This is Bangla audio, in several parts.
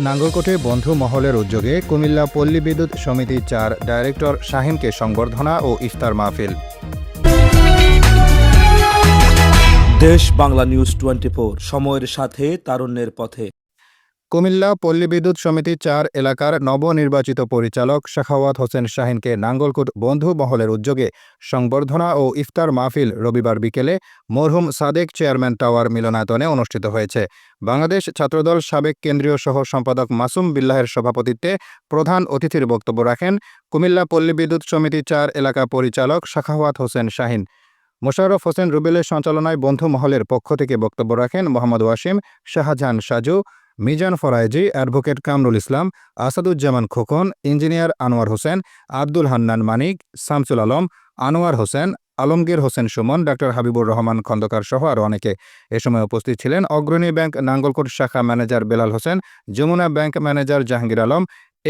নাঙ্গলকোটে বন্ধু মহলের উদ্যোগে কুমিল্লা পল্লী বিদ্যুৎ সমিতি চার ডাইরেক্টর শাহিনকে সংবর্ধনা ও ইফতার মাহফিল। দেশ বাংলা নিউজ টোয়েন্টি সময়ের সাথে, তারুণ্যের পথে। কুমিল্লা পল্লী বিদ্যুৎ সমিতি চার এলাকার নবনির্বাচিত পরিচালক শাখাওয়াত হোসেন শাহিনকে নাঙ্গলকোট বন্ধু মহলের উদ্যোগে সংবর্ধনা ও ইফতার মাহফিল রবিবার বিকেলে মরহুম সাদেক চেয়ারম্যান টাওয়ার মিলনায়তনে অনুষ্ঠিত হয়েছে। বাংলাদেশ ছাত্রদল সাবেক কেন্দ্রীয় সহ সম্পাদক মাসুম বিল্লাহের সভাপতিত্বে প্রধান অতিথির বক্তব্য রাখেন কুমিল্লা পল্লী বিদ্যুৎ সমিতি চার এলাকা পরিচালক শাখাওয়াত হোসেন শাহিন। মোশাররফ হোসেন রুবেলের সঞ্চালনায় বন্ধু মহলের পক্ষ থেকে বক্তব্য রাখেন Mohammad Wasim, Shahjahan Saju Mizan Faraizi, advocate Kamrul Islam, Asaduzzaman Khokon, engineer Anwar Hossain, Abdul Hannan Manik, Shamsul Alam, Anwar Hossain, Alamgir Hossain Sumon, doctor Habibur Rahman Khandaker সহ আরও অনেকে। এ সময় উপস্থিত ছিলেন অগ্রণী ব্যাংক নাঙ্গলকোট শাখা manager Belal Hossain, Jamuna bank manager Jahangir Alam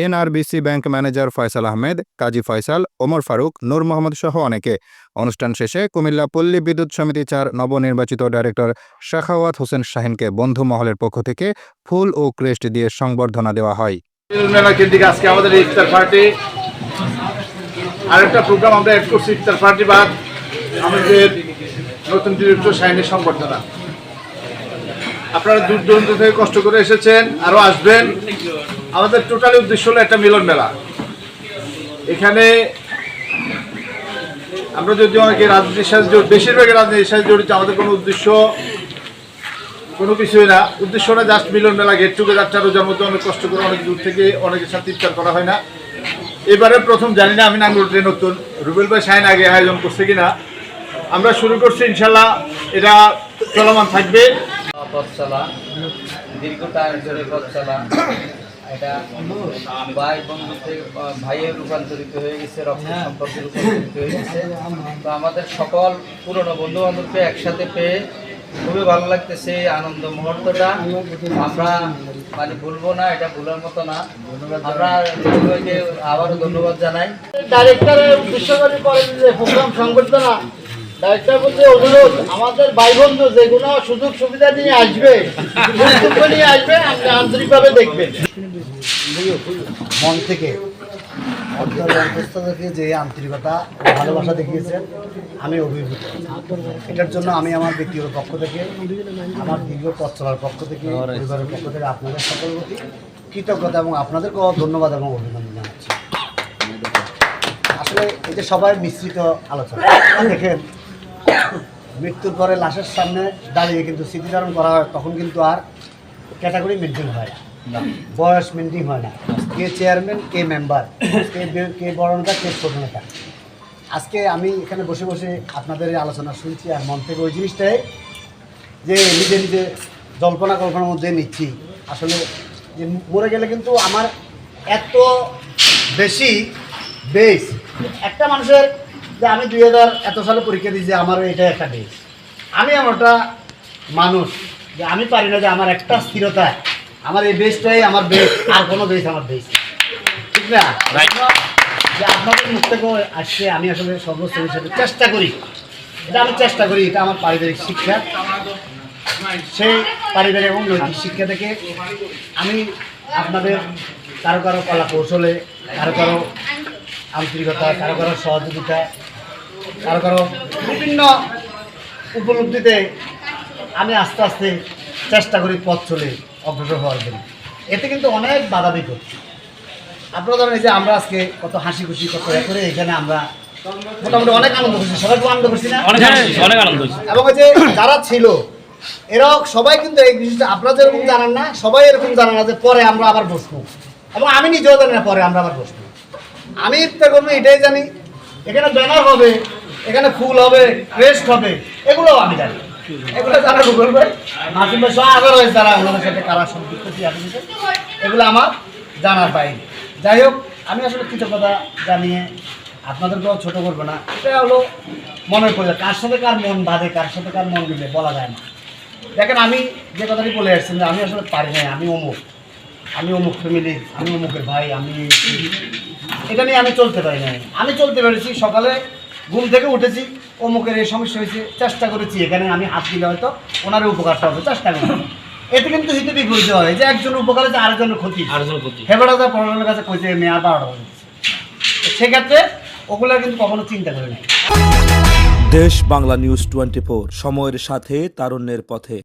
NRBC bank manager Faisal Ahmed, Kazi Faisal, Omar Faruk, Nur Mohammad সহ অনেকে। অনুষ্ঠান শেষে কুমিল্লা পল্লী বিদ্যুৎ সমিতি চার নবনির্বাচিত ডাইরেক্টর শাখাওয়াত হোসেন শাহিনকে বন্ধু মহলের পক্ষ থেকে ফুল ও ক্রেস্ট দিয়ে সংবর্ধনা দেওয়া হয়। আরেকটা প্রোগ্রাম আমরা করছি, ইফতার পার্টি বাদ। আমাদের নতুন ডিরেক্টর শাহিনের সংবর্ধনা। আপনারা দূর দূরান্ত থেকে কষ্ট করে এসেছেন আরও আসবেন। আমাদের টোটালি উদ্দেশ্য হলো একটা মিলন মেলা। এখানে আমরা যদি অনেকে রাজনীতির সাথে জড়িত, বেশিরভাগই রাজনীতির সাথে জড়িত, আমাদের কোনো উদ্দেশ্য কোনো কিছুই না। উদ্দেশ্য না জাস্ট মিলন মেলা গেট টুগেদারটা রোজার মধ্যে অনেক কষ্ট করে, অনেক দূর থেকে অনেকের সাথে ইফতার করা হয় না। এবারে প্রথম জানি না আমি নাঙ্গলটে নতুন। রুবেল ভাই সাইন আগে আয়োজন করছে কিনা। আমরা শুরু করছি ইনশাল্লাহ এটা চলমান থাকবে। পথ চলা দীর্ঘ টাইম ধরে পথ চলা এটা ভাই বন্ধু থেকে আহ, ভাইয়ে রূপান্তরিত হয়ে গেছে রক্ত সম্পর্কে রূপান্তরিত হয়ে গেছে। তো আমাদের সকল পুরনো বন্ধু বান্ধবকে একসাথে পেয়ে খুবই ভালো লাগতেছে আনন্দ মুহূর্তটা। আমরা মানে বলব না এটা ভুলার মতো না। আমরা আবারও ধন্যবাদ জানাই। ডাইরেক্টরের করেন যে প্রোগ্রাম সংবর্ধনা অনুরোধ, আমাদের সুযোগ সুবিধা নিয়ে আসবে নিয়ে আসবে, আপনি দেখবেন। মন থেকে যে আন্তরিকতা ভালোবাসা দেখিয়েছেন, আমি অভিভূত। এটার জন্য আমি আমার ব্যক্তিগত পক্ষ থেকে, আমার দীর্ঘ পথ চলার পক্ষ থেকে, পরিবারের পক্ষ থেকে আপনাদের সকল প্রতি কৃতজ্ঞতা এবং আপনাদেরকেও ধন্যবাদ এবং অভিনন্দন জানাচ্ছি। আসলে যে সবাই মিশ্রিত আলোচনা। দেখেন মৃত্যুর পরে লাশের সামনে দাঁড়িয়ে কিন্তু স্মৃতিচারণ করা হয় তখন কিন্তু আর ক্যাটাগরি মেনটেন হয় না। বয়স মেনটেন হয় না। কে চেয়ারম্যান কে মেম্বার কে কে বড় নেতা কে ছোট নেতা আজকে আমি এখানে বসে বসে আপনাদের আলোচনা শুনছি আর মন থেকে ওই জিনিসটাই যে নিজে নিজে জল্পনা কল্পনার মধ্যে নিচ্ছি। আসলে যে মরে গেলে কিন্তু আমার এত বেশি বেশ একটা মানুষের যে আমি দুই হাজার এত সালে পরীক্ষা দিয়েছি আমারও এটা একটা বেস আমি এমনটা মানুষ যে আমি পারি না যে আমার একটা স্থিরতা আমার এই বেসটাই আমার বেস আর কোনো বেস আমার বেস ঠিক না? যে আপনাদের মুখ থেকেও আসছে আমি আসলে সর্বস্তরের সাথে চেষ্টা করি। এটা আমি চেষ্টা করি এটা আমার পারিবারিক শিক্ষা। সেই পারিবারিক এবং নৈতিক শিক্ষা থেকে আমি আপনাদের কারও কারও কলা কৌশলে কারও কারও আন্তরিকতা কারও কারও সহযোগিতা কারও কারও বিভিন্ন উপলব্ধিতে আমি আস্তে আস্তে চেষ্টা করি পথ চলে অগ্রসর হওয়ার জন্য। এতে কিন্তু অনেক বাধা বিপত্তি আপনারা ধরেন যে আমরা আজকে কত হাসি খুশি কত এ করে এখানে আমরা মোটামুটি অনেক আনন্দ করছি। সবাই খুব আনন্দ করছি না? অনেক আনন্দ এবং ওই যে যারা ছিল এরাও সবাই কিন্তু এই জিনিসটা আপনারা যেরকম জানেন না সবাই এরকম জানে না যে পরে আমরা আবার বসবো। এবং আমি নিজেও জানি না পরে আমরা আবার বসবো। আমি ইফতার করব এটাই জানি এখানে ব্যানার হবে এখানে ফুল হবে ক্রেস্ট হবে এগুলো আমি জানি। এগুলো জানা গুগল ভাই মাসিম ভাই সহ আরও রয়েছে যারা ওনাদের সাথে কারা সম্পৃক্ত কিছু, এগুলো আমার জানার বাইরে। যাই হোক আমি আসলে কৃতজ্ঞতা জানিয়ে আপনাদেরকেও ছোট করব না। এটা হলো মনের পড়ে কার সাথে কার মন বাঁধে কার সাথে কার মন মিলে বলা যায় না। দেখেন আমি যে কথাটি বলে আসছেন যে আমি আসলে পারি নাই আমি অমুক। আমি অমুক ফ্যামিলি আমি অমুকের ভাই আমি এটা নিয়ে আমি চলতে পারি নাই। আমি চলতে পেরেছি সকালে ঘুম থেকে উঠেছি অমুকের এই সমস্যা হয়েছে চেষ্টা করেছি এখানে আমি হাত দিলে হয়তো ওনারও উপকারটা হবে চেষ্টা করেছি। এতে কিন্তু হিতে বিপরীত হয় যে একজন উপকার হচ্ছে আরেকজনের ক্ষতি। আরেকজন ক্ষতি। হেবাটা যা পড়ানোর কাছে কইছে মেয়ার বারোটা সেক্ষেত্রে ওগুলো কিন্তু কখনো চিন্তা করে না দেশ বাংলা নিউজ টোয়েন্টি সময়ের সাথে তারুণ্যের পথে।